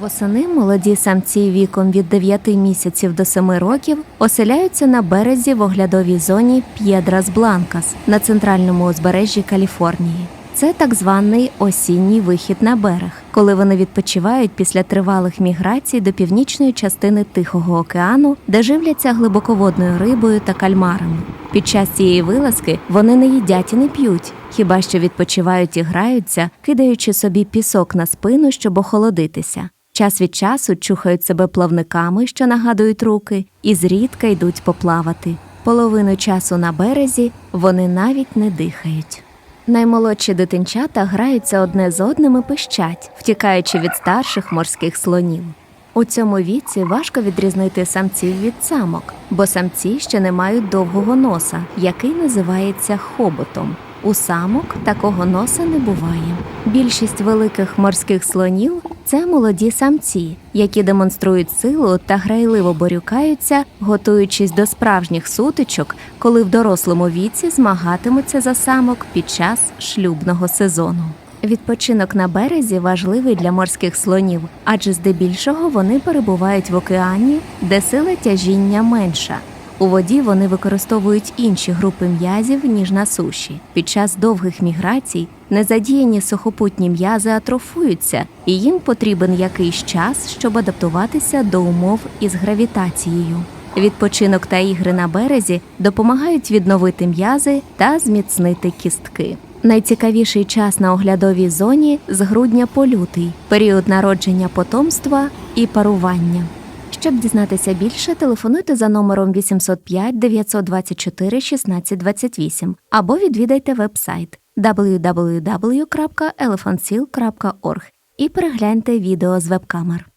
Восени молоді самці віком від 9 місяців до 7 років оселяються на березі в оглядовій зоні П'єдрас Бланкас на центральному узбережжі Каліфорнії. Це так званий осінній вихід на берег, коли вони відпочивають після тривалих міграцій до північної частини Тихого океану, де живляться глибоководною рибою та кальмарами. Під час цієї вилазки вони не їдять і не п'ють, хіба що відпочивають і граються, кидаючи собі пісок на спину, щоб охолодитися. Час від часу чухають себе плавниками, що нагадують руки, і зрідка йдуть поплавати. Половину часу на березі вони навіть не дихають. Наймолодші дитинчата граються одне з одним і пищать, втікаючи від старших морських слонів. У цьому віці важко відрізнити самців від самок, бо самці ще не мають довгого носа, який називається хоботом. У самок такого носа не буває. Більшість великих морських слонів це молоді самці, які демонструють силу та грайливо борюкаються, готуючись до справжніх сутичок, коли в дорослому віці змагатимуться за самок під час шлюбного сезону. Відпочинок на березі важливий для морських слонів, адже здебільшого вони перебувають в океані, де сила тяжіння менша. У воді вони використовують інші групи м'язів, ніж на суші. Під час довгих міграцій незадіяні сухопутні м'язи атрофуються, і їм потрібен якийсь час, щоб адаптуватися до умов із гравітацією. Відпочинок та ігри на березі допомагають відновити м'язи та зміцнити кістки. Найцікавіший час на оглядовій зоні з грудня по лютий, період народження потомства і парування. Щоб дізнатися більше, телефонуйте за номером 805 924 1628 або відвідайте вебсайт www.elephantseal.org і перегляньте відео з веб-камер.